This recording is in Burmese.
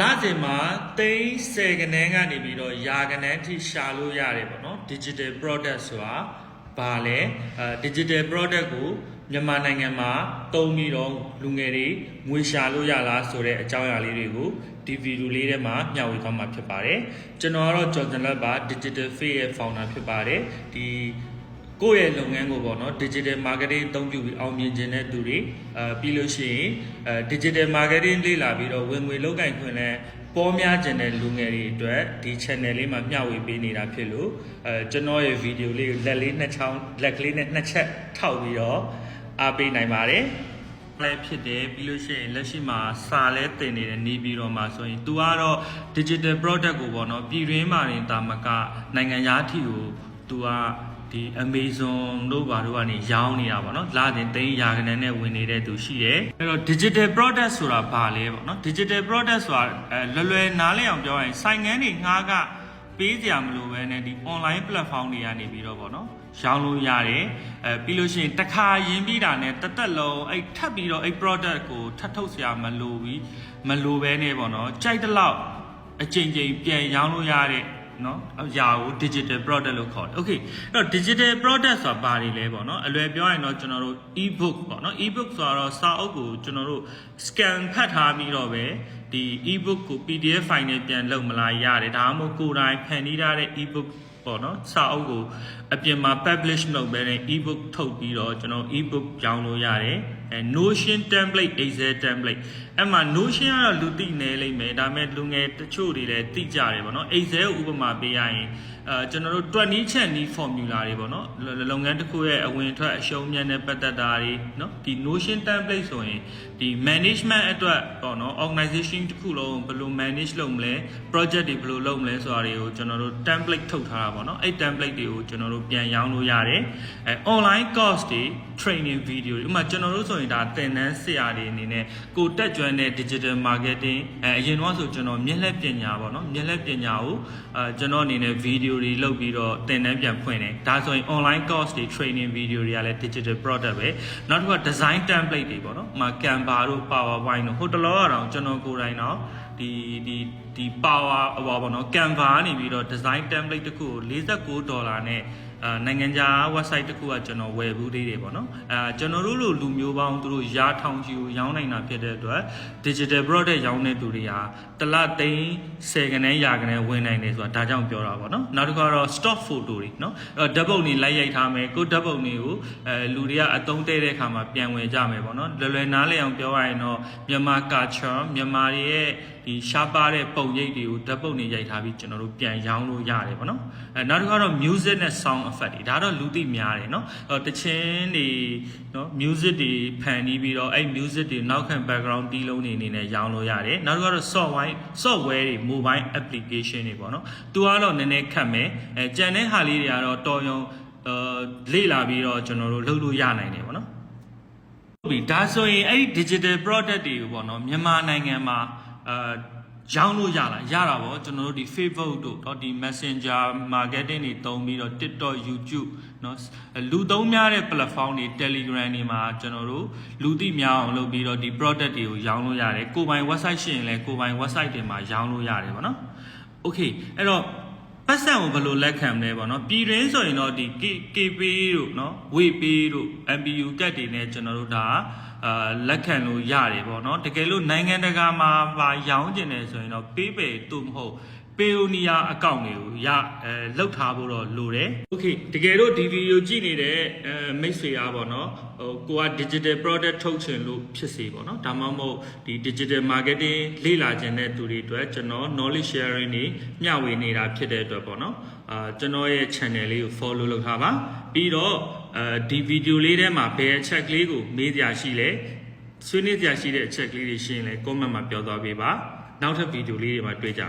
လစဉ်မှာသိန်း10ကနန်းကနေပြီးတော့ယာကနန်းထိရှာလို့ရတယ်ပေါ့နော် digital product ဆိုတာဘာလဲအဲ digital product ကိုမြန်မာနိုင်ငံမှာတုံးပြီးတော့လူငယ်တွေငွေရှာလို့ရလားဆိုတဲ့အကြောင်းအရာလေးတွေကိုဒီဗီဒီယိုလေးထဲမှာမျှဝေသွားမှာဖြစ်ပါတယ်ကျွန်တော်ကတော့ Jordan Lab ပါ digital face ရဲ့ founder ဖြစ်ပါတယ်ဒီ ကိုယ့်ရဲ့လုပ်ငန်းကိုပေါ့နော် digital marketing အသုံးပြုပြီးအောင်မြင်ခြင်းတဲ့သူတွေအဲပြီးလို့ရှိရင်အဲ digital marketing လေ့လာပြီးတော့ဝင်ငွေလောက်ကင်ခွင့်လဲပေါ်များခြင်းတဲ့လူငယ်တွေအတွက်ဒီ channel လေးမှာမျှဝေပေးနေတာဖြစ်လို့အဲကျွန်တော်ရဲ့ဗီဒီယိုလေးကိုလက်လေးနှစ်ချောင်းလက်ကလေးနဲ့နှစ်ချက်ထောက်ပြီးတော့အားပေးနိုင်ပါတယ်လည်းဖြစ်တယ်ပြီးလို့ရှိရင်လက်ရှိမှာစာလဲတင်နေတယ်နေပြီးတော့မှဆိုရင် तू ကတော့ digital product ကိုပေါ့နော်ပြည်တွင်းမှာနေတာမကနိုင်ငံသားအထိကို तू ကဒီ Amazon တို့ဘာတို့ကနေရောင်းနေတာပေါ့နော်လာတင်သိန်းရာခဏနဲ့ဝင်နေတဲ့သူရှိတယ်အဲ့တော့ digital product ဆိုတာဘာလဲပေါ့နော် digital product ဆိုတာအဲလွယ်လွယ်နားလည်အောင်ပြောရရင်ဆိုင်ငန်းတွေငှားကပေးကြမလို့ပဲနဲ့ဒီ online platform တွေကနေပြီးတော့ပေါ့နော်ရောင်းလို့ရတယ်အဲပြီးလို့ရှိရင်တစ်ခါရင်းပြီးတာနဲ့တစ်သက်လုံးအဲ့ထပ်ပြီးတော့အဲ့ product ကိုထပ်ထုတ်စရာမလိုဘူးမလိုပဲနဲ့ပေါ့နော်ကြိုက်တဲ့လောက်အချိန်ချင်းပြန်ရောင်းလို့ရတဲ့ နော်အရာကို digital product လို့ခေါ်တယ်။ Okay အဲ့တော့ digital product ဆိုတာဘာတွေလဲပေါ့နော်အလွယ်ပြောရင်တော့ကျွန်တော်တို့ ebook ပေါ့နော် ebook ဆိုတော့စာအုပ်ကိုကျွန်တော်တို့ scan ဖတ်ထားပြီးတော့ပဲဒီ ebook ကို PDF file နဲ့ပြန်လုပ်မလားရတယ်ဒါမှမဟုတ်ကိုယ်တိုင်ဖန်တီးထားတဲ့ ebook ပေါ့နော်စာအုပ်ကိုအပြင်မှာ publish လုပ်ပဲနဲ့ ebook ထုတ်ပြီးတော့ကျွန်တော် ebook ရောင်းလို့ရတယ်အဲ Notion template Excel template အဲ့မှာ Notion ကတော့လူသိနေလိမ့်မယ်ဒါပေမဲ့လူငယ်တချို့တွေလည်းသိကြတယ်ပေါ့နော် Excel ကိုဥပမာပေးရရင် အဲကျွန်တော်တို့20ချက်နီး formula တွေပေါ့နော်လုပ်ငန်းတစ်ခုရဲ့အဝင်အထွက်အရှုံးမြတ်နဲ့ပတ်သက်တာတွေနော်ဒီ Notion template ဆိုရင်ဒီ management အတွက်ပေါ့နော် organization တစ်ခုလုံးဘယ်လို manage လုပ်မလဲ project တွေဘယ်လိုလုပ်မလဲဆိုတာတွေကိုကျွန်တော်တို့ template ထုတ်ထားတာပေါ့နော်အဲ့ template တွေကိုကျွန်တော်တို့ပြန်ရောင်းလို့ရတယ်အဲ online course တွေ training video တွေဥပမာကျွန်တော်တို့ဆိုရင်ဒါသင်တန်းဆရာတွေအနေနဲ့ကိုတက်ကြွတဲ့ digital marketing အဲအရင်တော့ဆိုကျွန်တော်မျက်လက်ပညာပေါ့နော်မျက်လက်ပညာကိုအဲကျွန်တော်အနေနဲ့ video တွေလုပ်ပြီးတော့သင်တန်းပြန်ဖွင့်တယ်ဒါဆိုရင် online course တွေ training video တွေကလည်း digital product ပဲနောက်တစ်ခုက design template တွေပေါ့နော်ဥပမာ Canva တို့ PowerPoint တို့ဟိုတလောကတော့ကျွန်တော်ကိုယ်တိုင်တော့ဒီဒီဒီ power ဟောပါတော့ Canva ကနေပြီးတော့ design template တစ်ခုကို49ဒေါ်လာနဲ့အာနိုင်ငံခြား website တစ်ခုကကျွန်တော်ဝယ်ဘူးသေးတယ်ပေါ့နော်အာကျွန်တော်တို့လိုလူမျိုးပေါင်းသူတို့ရာထောင်ချီကိုရောင်းနိုင်တာဖြစ်တဲ့အတွက် digital product ရောင်းတဲ့သူတွေဟာတစ်လသိန်း10ကနန်းရာကနန်းဝင်နိုင်တယ်ဆိုတာဒါကြောင့်ပြောတာပေါ့နော်နောက်တစ်ခါတော့ stock photo တွေနော်အဲ့ဓာတ်ပုံတွေလိုက်ရိုက်ထားမယ်ကိုဓာတ်ပုံတွေကိုအဲလူတွေကအသုံးတဲ့တဲ့အခါမှာပြန်ဝင်ကြမယ်ပေါ့နော်လွယ်လွယ်နားလည်အောင်ပြောရရင်တော့မြန်မာ culture မြန်မာတွေရဲ့ဒီရှားပါတဲ့ပုံရိပ်တွေကိုဓာတ်ပုံတွေရိုက်ထားပြီးကျွန်တော်တို့ပြန်ရောင်းလို့ရတယ်ပေါ့နော်အဲနောက်တစ်ခါတော့ music နဲ့ sound effect တွေဒါတော့လူသိများတယ်နော်အဲတချင်းတွေနော် music တွေဖန်တီးပြီးတော့အဲ့ music တွေနောက်ခံ background တီးလုံးတွေအနေနဲ့ရောင်းလို့ရတယ်နောက်တစ်ခါတော့ software software တွေ mobile application တွေပေါ့နော်သူကတော့နည်းနည်းခက်မယ်အဲကြံတဲ့ဟာလေးတွေကတော့တော်ရုံအဲလေ့လာပြီးတော့ကျွန်တော်တို့လုပ်လို့ရနိုင်တယ်ပေါ့နော်ဟုတ်ပြီဒါဆိုရင်အဲ့ဒီ digital product တွေကိုပေါ့နော်မြန်မာနိုင်ငံမှာအာ ရောင်းလို့ရလားရတာပေါ့ကျွန်တော်တို့ဒီ Facebook တို့တော့ဒီ Messenger marketing တွေတုံးပြီးတော့ TikTok YouTube เนาะလူသုံးများတဲ့ platform တွေ Telegram တွေမှာကျွန်တော်တို့လူသိများအောင်လုပ်ပြီးတော့ဒီ product တွေကိုရောင်းလို့ရတယ်ကိုယ်ပိုင် website ရှိရင်လည်းကိုယ်ပိုင် website တွေမှာရောင်းလို့ရတယ်ပေါ့နော် Okay အဲ့တော့ ပတ်စံကိုဘယ်လိုလက်ခံမလဲပေါ့နော်ပြည်တွင်းဆိုရင်တော့ဒီ KP တို့နော်ဝေပေးတို့ MPU ကတ်တွေနဲ့ကျွန်တော်တို့ဒါအာလက်ခံလို့ရတယ်ပေါ့နော်တကယ်လို့နိုင်ငံတကာမှာပါရောင်းကျင်တယ်ဆိုရင်တော့ပေးပေတို့မဟုတ် ပေအိုနီယာအကောင့်တွေကိုရအဲလောက်ထားဖို့တော့လိုတယ်။ Okay တကယ်လို့ဒီဗီဒီယိုကြည့်နေတဲ့အဲမိတ်ဆွေအားပေါ့နော်ဟိုကိုက digital product ထုတ်ချင်လို့ဖြစ်စေပေါ့နော်ဒါမှမဟုတ်ဒီ digital marketing လေ့လာခြင်းတဲ့သူတွေအတွက်ကျွန်တော် knowledge sharing တွေမျှဝေနေတာဖြစ်တဲ့အတွက်ပေါ့နော်အာကျွန်တော်ရဲ့ channel လေးကို follow လုပ်ထားပါပြီးတော့အဲဒီဗီဒီယိုလေးထဲမှာဘယ်အချက်ကလေးကိုမေးကြရှိလဲဆွေးနွေးကြရှိတဲ့အချက်ကလေးတွေရှင်းလဲ comment မှာပြောသွားပေးပါနောက်ထပ်ဗီဒီယိုလေးတွေမှာတွေ့ကြ